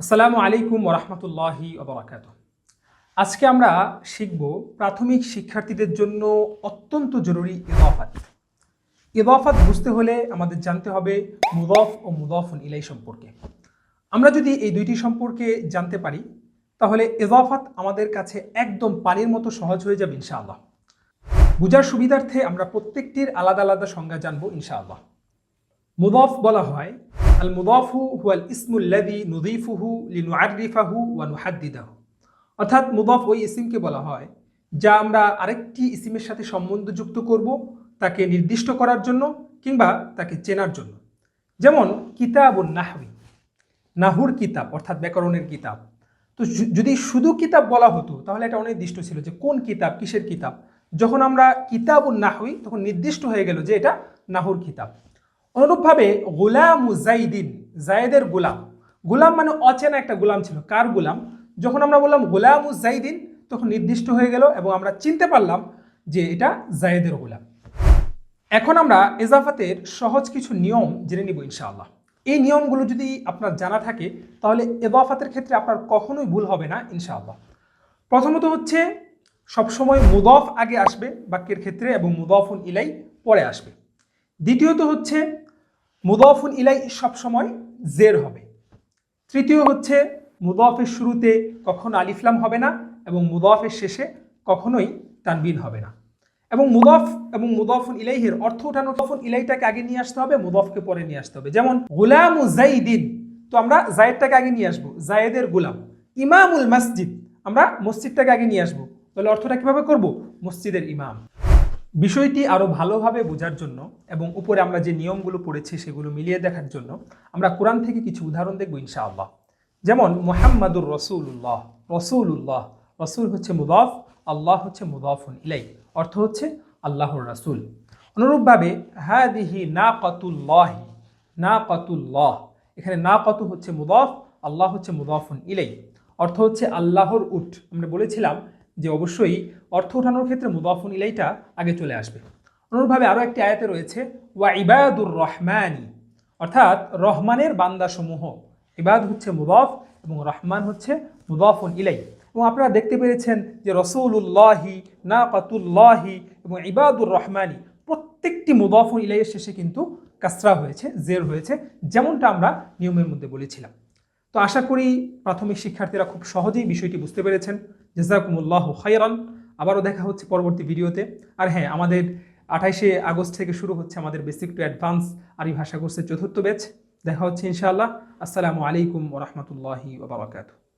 আসসালামু আলাইকুম ওরহমতুল্লাহি ওবরাকাত আজকে আমরা শিখব প্রাথমিক শিক্ষার্থীদের জন্য অত্যন্ত জরুরি ইদাফাত। ইদাফাত বুঝতে হলে আমাদের জানতে হবে মুদফ ও মুদফুন ইলাই সম্পর্কে। আমরা যদি এই দুইটি সম্পর্কে জানতে পারি, তাহলে ইদাফাত আমাদের কাছে একদম পানির মতো সহজ হয়ে যাবে ইনশাআল্লাহ। বুঝার সুবিধার্থে আমরা প্রত্যেকটির আলাদা আলাদা সংজ্ঞা জানব ইনশাআল্লাহ। মুদফ বলা হয় আল মুদফু হুয়াল ইসমুল্লাদি নুদিফুহু ওয়া নুহাদ্দিদাহু অর্থাৎ মুদফ ওই ইসিমকে বলা হয়, যা আমরা আরেকটি ইসিমের সাথে সম্বন্ধ যুক্ত করব তাকে নির্দিষ্ট করার জন্য কিংবা তাকে চেনার জন্য। যেমন কিতাব ও নাহবি নাহুর কিতাব, অর্থাৎ ব্যাকরণের কিতাব। তো যদি শুধু কিতাব বলা হতো, তাহলে এটা অনির্দিষ্ট ছিল যে কোন কিতাব, কিসের কিতাব। যখন আমরা কিতাব ও নাহুই তখন নির্দিষ্ট হয়ে গেল যে এটা নাহুর কিতাব। অনুরূপভাবে গোলাম জাইদিন জায়েদের গোলাম। গোলাম মানে অচেনা একটা গুলাম ছিল। কার গুলাম? যখন আমরা বললাম গোলাম জাইদিন তখন নির্দিষ্ট হয়ে গেল এবং আমরা চিনতে পারলাম যে এটা জায়েদের গোলাম। এখন আমরা এজাফাতের সহজ কিছু নিয়ম জেনে নিব ইনশাআল্লাহ। এই নিয়মগুলো যদি আপনার জানা থাকে, তাহলে এজাফাতের ক্ষেত্রে আপনার কখনোই ভুল হবে না ইনশাআল্লাহ। প্রথমত হচ্ছে, সবসময় মুদফ আগে আসবে বাক্যের ক্ষেত্রে এবং মুদফুন ইলাই পরে আসবে। দ্বিতীয়ত হচ্ছে, মুদফুন ইলাই সবসময় জের হবে। তৃতীয় হচ্ছে, মুদফের শুরুতে কখনো আলিফলাম হবে না এবং মুদফের শেষে কখনোই তানবিন হবে না। এবং মুদফ এবং মুদফুন ইলাইহের অর্থ ওঠানো তখন ইলাইটাকে আগে নিয়ে আসতে হবে, মুদফকে পরে নিয়ে আসতে হবে। যেমন, গুলাম জাইদিন তো আমরা জায়েদটাকে আগে নিয়ে আসব, জায়েদের গুলাম। ইমামুল মসজিদ আমরা মসজিদটাকে আগে নিয়ে আসব। তাহলে অর্থটা কীভাবে করব? মসজিদের ইমাম। বিষয়টি আরও ভালোভাবে বোঝার জন্য এবং উপরে আমরা যে নিয়মগুলো পড়েছি সেগুলো মিলিয়ে দেখার জন্য আমরা কোরআন থেকে কিছু উদাহরণ দেখব ইনশাআল্লাহ। যেমন, মোহাম্মদুর রসুল্লাহ রসুল্লাহ রসুল হচ্ছে মুদফ, আল্লাহ হচ্ছে মুদফুন ইলাই অর্থ হচ্ছে আল্লাহর রাসুল। অনুরূপভাবে, হাদিহি না কাতুল্লাহি না কাতুল্লাহ এখানে না কতু হচ্ছে মুদফ, আল্লাহ হচ্ছে মুদফুন ইলাই অর্থ হচ্ছে আল্লাহর উট। আমরা বলেছিলাম যে অবশ্যই অর্থ ওঠানোর ক্ষেত্রে মুদফুন ইলাইটা আগে চলে আসবে। অনুরূপভাবে আরও একটি আয়াতে রয়েছে, ওয়া ইবাদুর রহমানি অর্থাৎ রহমানের বান্দাসমূহ। ইবাদ হচ্ছে মুদফ এবং রহমান হচ্ছে মুদফুন ইলাই এবং আপনারা দেখতে পেরেছেন যে রসুল্লাহি না কাতুল্লাহি এবং ইবাদুর রহমানি প্রত্যেকটি মুদফুন ইলাইয়ের শেষে কিন্তু কাসরা হয়েছে, জের হয়েছে, যেমনটা আমরা নিয়মের মধ্যে বলেছিলাম। তো আশা করি প্রাথমিক শিক্ষার্থীরা খুব সহজেই বিষয়টি বুঝতে পেরেছেন। জেজাকুমুল্লাহ খাইরান আবারও দেখা হচ্ছে পরবর্তী ভিডিওতে। আর হ্যাঁ আমাদের আঠাইশে আগস্ট থেকে শুরু হচ্ছে আমাদের বেসিক টু অ্যাডভান্স আরবি ভাষা কোর্সের চতুর্থ ব্যাচ। দেখা হচ্ছে ইনশাআল্লাহ। আসসালামু আলাইকুম ওরহমতুল্লাহি ওবরাকাতু